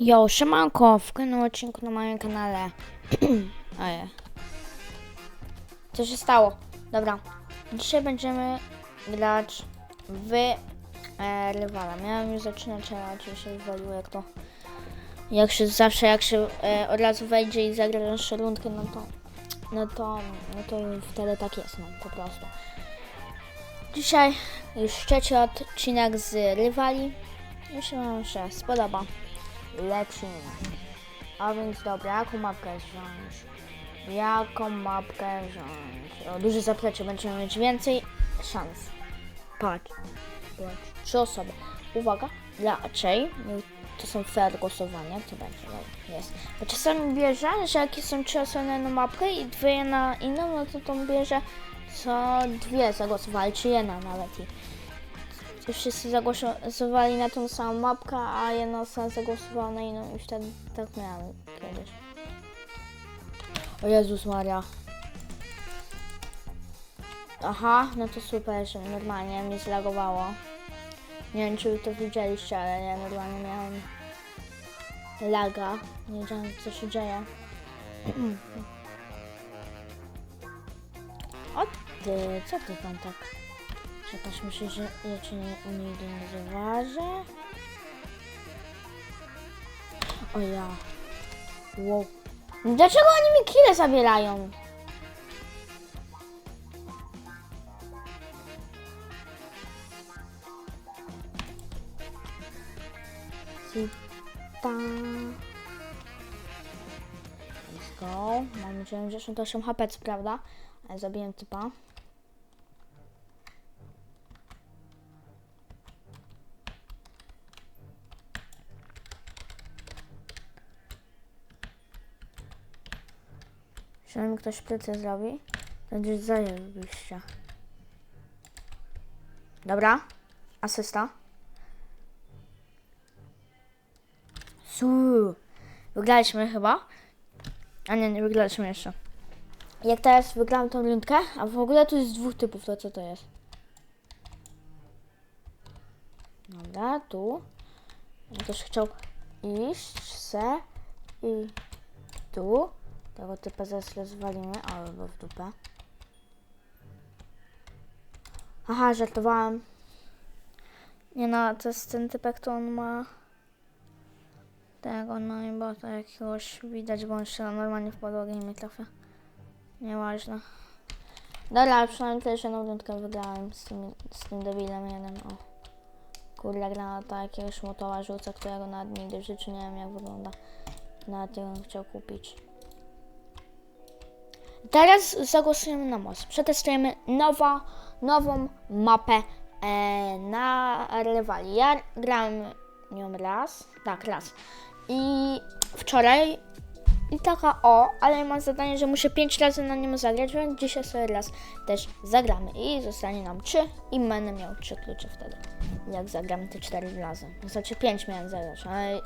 Yo, siemanko, w kolejnym odcinku na moim kanale. Ojej. Co się stało? Dobra, dzisiaj będziemy grać w e, rywala. Miałem już zaczynać, ale oczywiście wywaliło jak to... Jak się zawsze, jak się e, od razu wejdzie i zagra jeszcze rundkę, no to... No to, no to wtedy tak jest, no po prostu. Dzisiaj już trzeci odcinek z rywali. Myślę, że się spodoba. Lecimy. A więc dobra, jaką mapkę wziąć? Jaką mapkę wziąć? O, duże zaplecze, będziemy mieć więcej szans. Patrz. Patrz. Trzy osoby. Uwaga, raczej to są fair głosowania, to będzie, no, jest. Bo czasami bierze, że jak są trzy osoby na jedną mapkę i dwie na inną, no to to bierze co dwie zagłosowali, czy jedna nawet i wszyscy zagłosowali na tą samą mapkę, a jedna osoba zagłosowała na inną i wtedy tak miałem kiedyś. O Jezus Maria. Aha, no to super, że normalnie mnie zlagowało. Nie wiem, czy to widzieliście, ale ja normalnie miałem laga. Nie wiedziałem, co się dzieje. O ty, co ty tam tak? Czekasz, myślisz, że ja cię nie, nie zauważę? O ja. Wow. Dlaczego oni mi kile zabierają? Sita. Let's go. Mam 98 HP, prawda? Ale zabiłem typa. Mi ktoś plecy zrobi, to będzie zajebiście. Dobra, asysta. Su. Wygraliśmy chyba. A nie, nie wygraliśmy jeszcze. Jak teraz wygrałem tą rundkę, a w ogóle tu jest dwóch typów, to co to jest? Dobra, tu. Ja chciał iść se i tu. Tego typa zaraz rozwalimy, albo w dupę. Aha, żartowałem. Nie no, to jest ten typek, to on ma... On ma chyba to jakiegoś widać, bo on się normalnie w podłogę i mnie trafia. Nieważne. Dobra, ale przynajmniej też jedną rundkę wygrałem z tym, z tym debilem jeden, o. Kurde, granata jakiegoś motowa rzuca, którego nawet nigdy w życiu nie wiem jak wygląda. Nawet nie bym chciał kupić. Teraz zagłosujemy na most. Przetestujemy nowa, nową mapę e, na rywali. Ja grałem nią raz, tak, raz. I wczoraj i taka o, ale mam zadanie, że muszę 5 razy na nią zagrać, więc dzisiaj sobie raz też zagramy. I zostanie nam 3 i będę miał 3 klucze wtedy. Jak zagramy te 4 razy. Znaczy 5 miałem zagrać, ale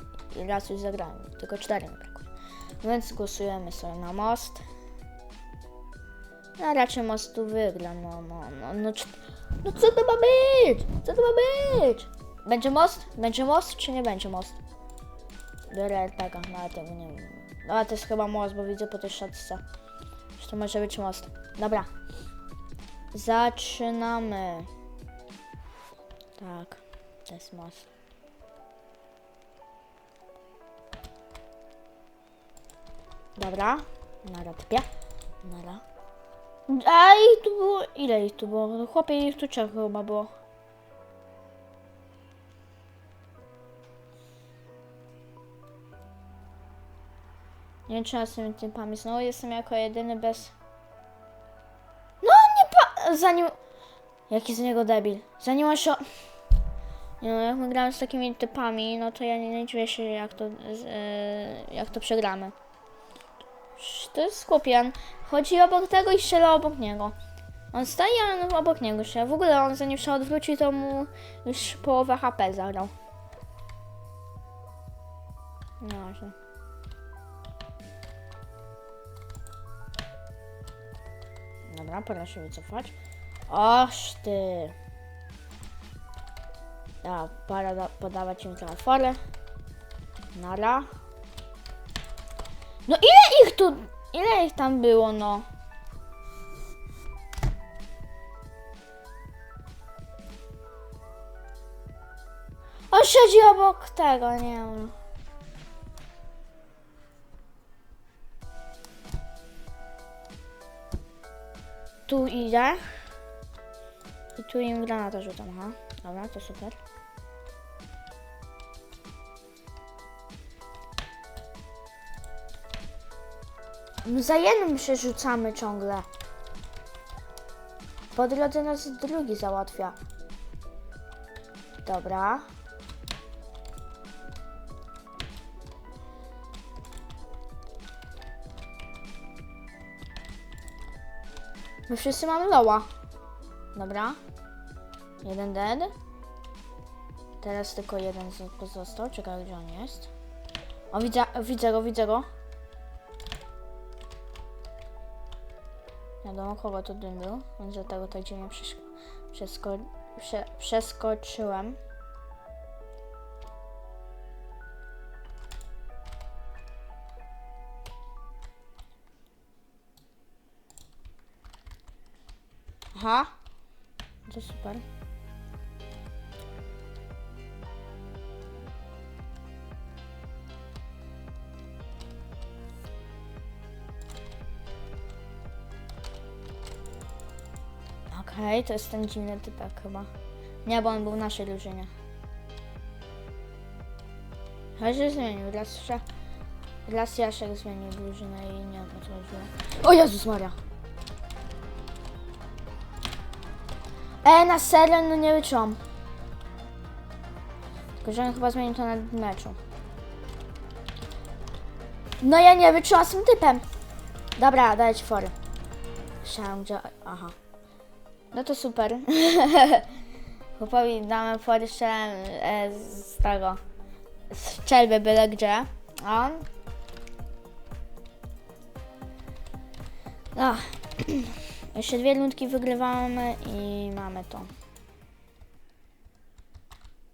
raz już zagrałem, tylko 4 mi brakuje. Więc głosujemy sobie na most. Ja raczej most tu wygra, no, no, no, no, no co to ma być? Co to ma być? Będzie most? Będzie most, czy nie będzie most? Biorę RPG, no ale tego nie wiem. No ale to jest chyba most, bo widzę po tej szatce. Że to może być most. Dobra. Zaczynamy. Tak, to jest most. Dobra, nara typie. Nara. A ich tu było, ile ich tu było? No Chłopie, tu trzech chyba było. Nie wiem, czy ja z tymi typami znowu jestem jako jedyny bez... No, nie pa... Zanim... Jaki z niego debil. Zanim aż o... Nie no, jak my gramy z takimi typami, no to ja nie, nie dziwię się, jak to, e, jak to przegramy. To jest skupian. Chodzi obok tego i strzela obok niego. On stoi, a on obok niego strzela. W ogóle on zanim się odwróci, to mu już połowę HP zagrał. Nieważne. Dobra, pora się wycofać. Oż ty. Da- podawać im trochę forę. Nara. No ile tu, ile ich tam było, no? On siedzi obok tego, nie wiem. Tu idę. I tu im granata rzucam, aha. Dobra, to super. My za jednym przerzucamy ciągle. Po drodze nas drugi załatwia. Dobra. My wszyscy mamy loła. Dobra. Jeden dead. Teraz tylko jeden pozostał. Czekaj, gdzie on jest. O, widzę, widzę go, widzę go. Wiadomo, kogo to dym był, więc dlatego tak dziwnie przesz- przesko prze przeskoczyłem. Aha. To super. Okej, to jest ten dziwny typek chyba. Nie, bo on był w naszej drużynie. Chyba się zmienił. Sze- raz Jaszek zmienił drużynę i nie wiem o co chodziło. O Jezus Maria! E, na serio, no nie wyczułam. Tylko, że on chyba zmienił to na meczu. No ja nie wyczułam z tym typem. Dobra, dajcie fory. Myślałam, gdzie... Aha. No to super. Chłopowi damy strzelałem e, z tego... Strzelby byle gdzie. A on... No. Jeszcze dwie rundki wygrywamy i mamy to.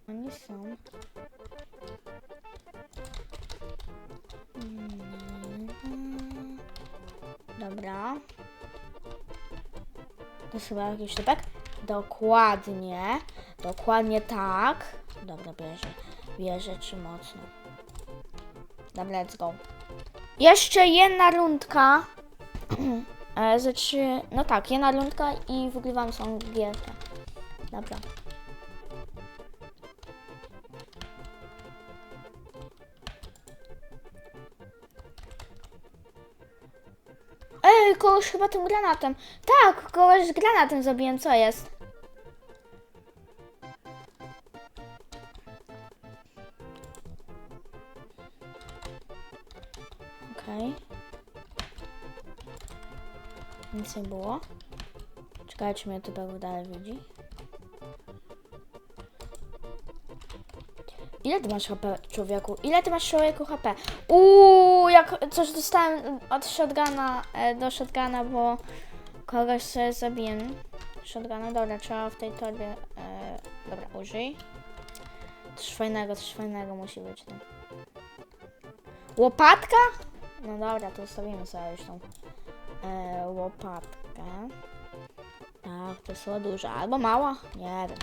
Oni są. Mm, Dobra. To jest chyba jakiś typek? Dokładnie. Dokładnie tak. Dobra, bierze. Bierze czy mocno. Dobra, let's go. Jeszcze jedna rundka. Trzy, no tak, jedna rundka i wygrywam tą gierkę. Dobra. Kogoś chyba tym granatem. Tak, kogoś granatem zabiłem, co jest? Okej. Nic nie było. Czekajcie, mnie typek dalej widzi. Ile ty masz HP, człowieku? Ile ty masz człowieku HP? Uuu, jak coś dostałem od shotguna e, do shotguna, bo kogoś sobie zabiłem. Shotguna, dobra, trzeba w tej torbie. E, dobra, użyj. Coś fajnego, coś fajnego musi być. No. Łopatka? No dobra, to ustawimy sobie już tą e, łopatkę. Tak, to jest duża. Albo mała? Nie wiem.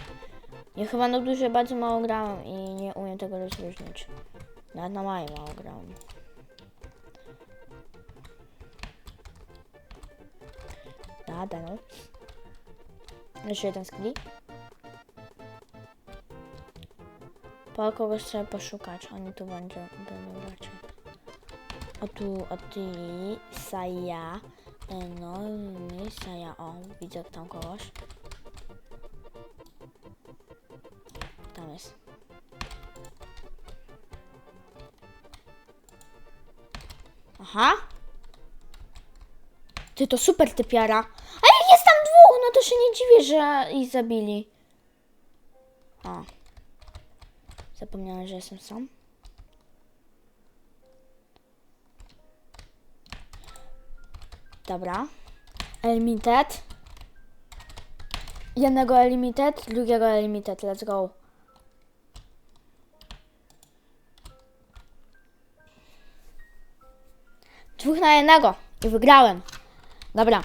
Ja chyba na duże bardzo mało grałem i nie umiem tego rozróżnić. Nawet na małej mało grałem. Nada, no. Jeszcze jeden skli. Po kogoś trzeba poszukać. Oni tu będą, będą raczej. O tu, o ty, Saja. E, No, my, Saja, o, widzę tam kogoś. Tam jest. Aha. Ty to super typiara. Ale jest tam dwóch, no to się nie dziwię, że ich zabili. O. Zapomniałem, że jestem sam. Dobra. Limited. Jednego limited, drugiego limited. Let's go. Dwóch na jednego. I wygrałem. Dobra.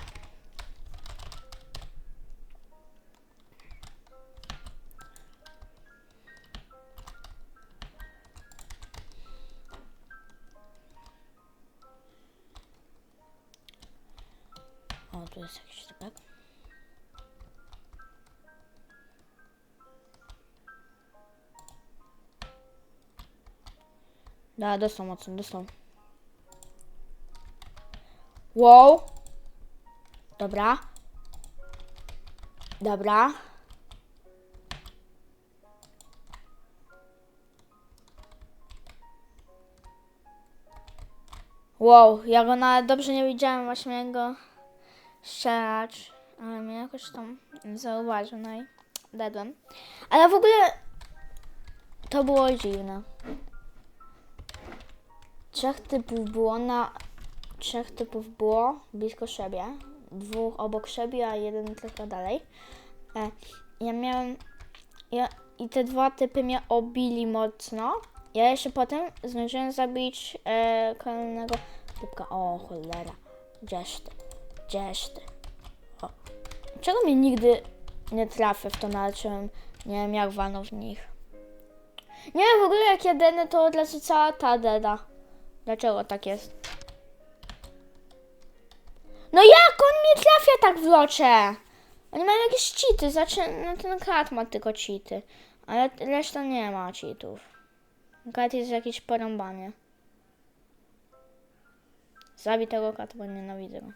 O, tu jest jakiś typek. Da, dostał. Dobra. Dobra. Wow, ja go nawet dobrze nie widziałem, właśnie go strzelać, ale mnie jakoś tam zauważył, no i dedłem. Ale w ogóle to było dziwne. Trzech typów było na... Trzech typów było blisko siebie. Dwóch obok siebie, a jeden trochę dalej. E, ja miałem... Ja, I te dwa typy mnie obili mocno. Ja jeszcze potem zdążyłem zabić e, kolejnego typka. O, cholera. Gdzieś ty? Gdzieś ty? O. Czego mnie nigdy nie trafię w to, na czym nie wiem jak walną w nich. Nie wiem w ogóle jak ja denę, to od razu cała ta deda. Dlaczego tak jest? No jak on mnie trafia tak w locze? Oni mają jakieś cheaty, znaczy no ten kat ma tylko cheaty, ale reszta nie ma cheatów. Kat jest jakiś porąbany. Zabij tego kata, bo nienawidzę go.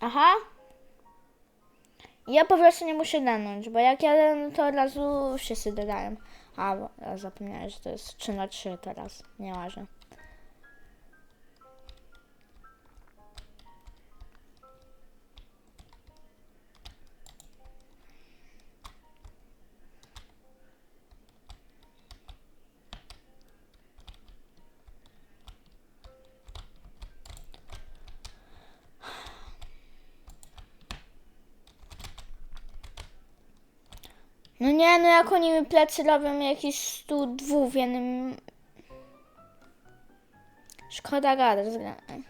Aha. Ja po prostu nie muszę danąć, bo jak jadę, to od razu wszyscy dodają. A, bo ja zapomniałem, że to jest 3 na 3 teraz. Nieważne. No nie, no jak oni mi plecy robią jakieś 102 w jednym... Szkoda zgra-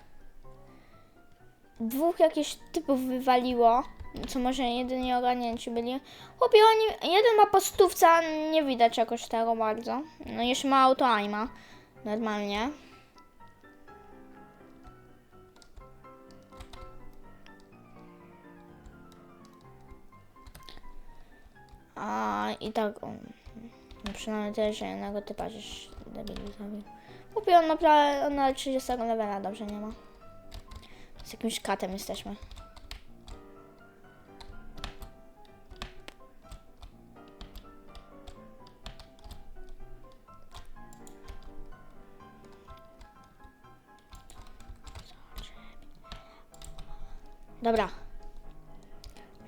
Dwóch jakichś typów wywaliło, co może jedynie ogarnięci byli. Chłopie, oni... Jeden ma po stówce, a nie widać jakoś tego bardzo. No jeszcze ma auto aima. Normalnie. I tak on. No przynajmniej też że jednego typa żeś debili zabił. Chłopie, on naprawdę nawet 30 levela dobrze nie ma. Z jakimś katem jesteśmy. Dobra.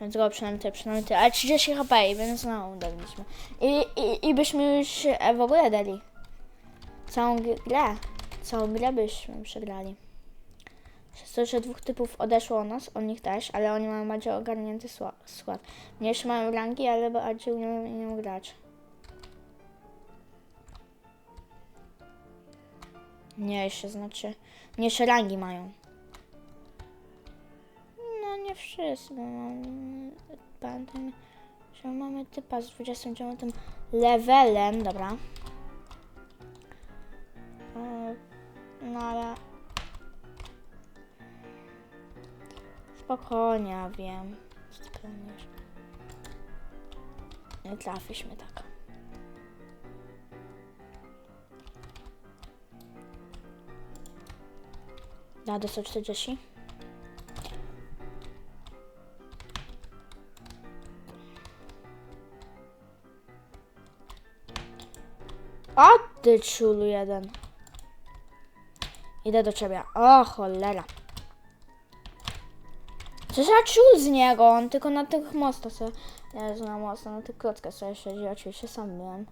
Więc go przynajmniej ty, przynajmniej ty. Ale 30 HP i więc znowu daliśmy. I, i, I byśmy już e, w ogóle dali. Całą gr- grę. Całą grę byśmy przegrali. Przez to, że dwóch typów odeszło od nas, od nich też, ale oni mają bardziej ogarnięty skład. Mnie jeszcze mają rangi, ale bardziej umieją, umieją grać. Nie, jeszcze znaczy... Jeszcze rangi mają. Nie wszystko. no. Pamiętam, że mamy typa z 29 levelem, dobra. No ale... Spokojnie, ja wiem. Planujesz? Nie trafisz mnie tak. Da, do 140. ty czulu jeden. Idę do ciebie. O cholera. Co za czul z niego? On tylko na tych mostach sobie... Jezu, na mostach, na tych klockach sobie siedzi. Oczywiście sam byłem.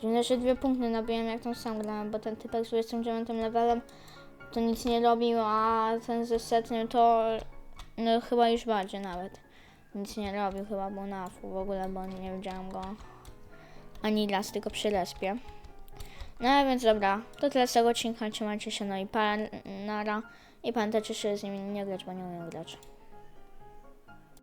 Dziwne, że dwie punkty nabiłem jak tam sam grałem, bo ten typek z 29 levelem to nic nie robił, a ten ze setnym to no chyba już bardziej nawet. Nic nie robił, chyba był na w ogóle, bo nie widziałam go ani raz, tylko przy respie. No więc dobra, to tyle z tego odcinka, trzymajcie się, no i pa, nara. I pamiętajcie, że z nimi nie grać, bo nie umiem grać.